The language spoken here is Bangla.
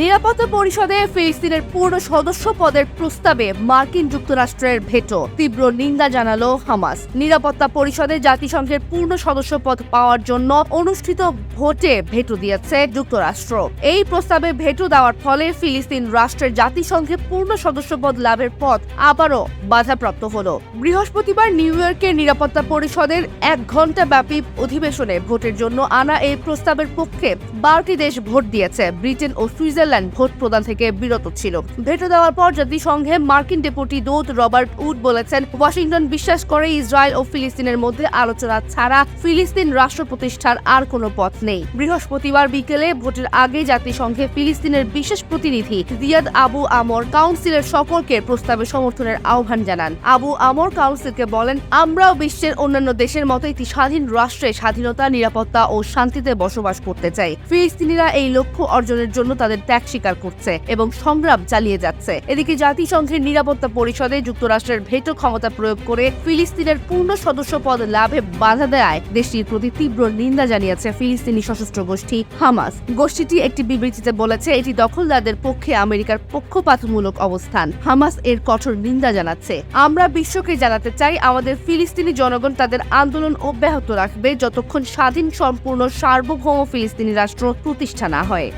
নিরাপত্তা পরিষদে ফিলিস্তিনের পূর্ণ সদস্য পদের প্রস্তাবে মার্কিন যুক্তরাষ্ট্রের ভেটো। তীব্র নিন্দা জানালো হামাস। নিরাপত্তা পরিষদে জাতিসংঘের পূর্ণ সদস্য পদ পাওয়ার জন্য অনুষ্ঠিত ভোটে ভেটো দিয়েছে যুক্তরাষ্ট্র। এই প্রস্তাবে ভেটো দেওয়ার ফলে ফিলিস্তিন রাষ্ট্রের জাতিসংঘে পূর্ণ সদস্য পদ লাভের পথ আবারও বাধাপ্রাপ্ত হলো। বৃহস্পতিবার নিউ ইয়র্কের নিরাপত্তা পরিষদের এক ঘণ্টা ব্যাপী অধিবেশনে ভোটের জন্য আনা এই প্রস্তাবের পক্ষে বারোটি দেশ ভোট দিয়েছে, ব্রিটেন ও সুইজারল্যান্ড। ভোট প্রদান থেকে বিরত ছিল। ভেটো দেওয়ার পর জাতিসংঘে মার্কিন ডেপুটি দূত রবার্ট উড বলেছেন, ওয়াশিংটন বিশ্বাস করে ইসরায়েল ও ফিলিস্তিনের মধ্যে আলোচনা ছাড়া ফিলিস্তিন রাষ্ট্র প্রতিষ্ঠার আর কোনো পথ নেই। বৃহস্পতিবার বিকেলে ভোটের আগে জাতিসংঘে ফিলিস্তিনের বিশেষ প্রতিনিধি জিয়াদ আবু আমর কাউন্সিলের সকলকে প্রস্তাবে সমর্থনের আহ্বান জানান। আবু আমর কাউন্সিলকে বলেন, আমরাও বিশ্বের অন্যান্য দেশের মতো একটি স্বাধীন রাষ্ট্রে স্বাধীনতা, নিরাপত্তা ও শান্তিতে বসবাস করতে চাই। ফিলিস্তিনিরা এই লক্ষ্য অর্জনের জন্য তাদের ত্যাগ স্বীকার করছে এবং সংগ্রাম চালিয়ে যাচ্ছে। এদিকে জাতিসংঘের নিরাপত্তা পরিষদে যুক্তরাষ্ট্রের ভেটো ক্ষমতা প্রয়োগ করে ফিলিস্তিনের পূর্ণ সদস্য পদ লাভে বাধা দেয় দেশটির প্রতি তীব্র নিন্দা জানিয়েছে ফিলিস্তিনি সশস্ত্র গোষ্ঠী হামাস। গোষ্ঠীটি একটি বিবৃতিতে বলেছে, এটি দখলদারদের পক্ষে আমেরিকার পক্ষপাতমূলক অবস্থান। হামাস এর কঠোর নিন্দা জানাচ্ছে। আমরা বিশ্বকে জানাতে চাই, আমাদের ফিলিস্তিনি জনগণ তাদের আন্দোলন অব্যাহত রাখবে যতক্ষণ স্বাধীন, সম্পূর্ণ, সার্বভৌম ফিলিস্তিনি রাষ্ট্র প্রতিষ্ঠা না হয়।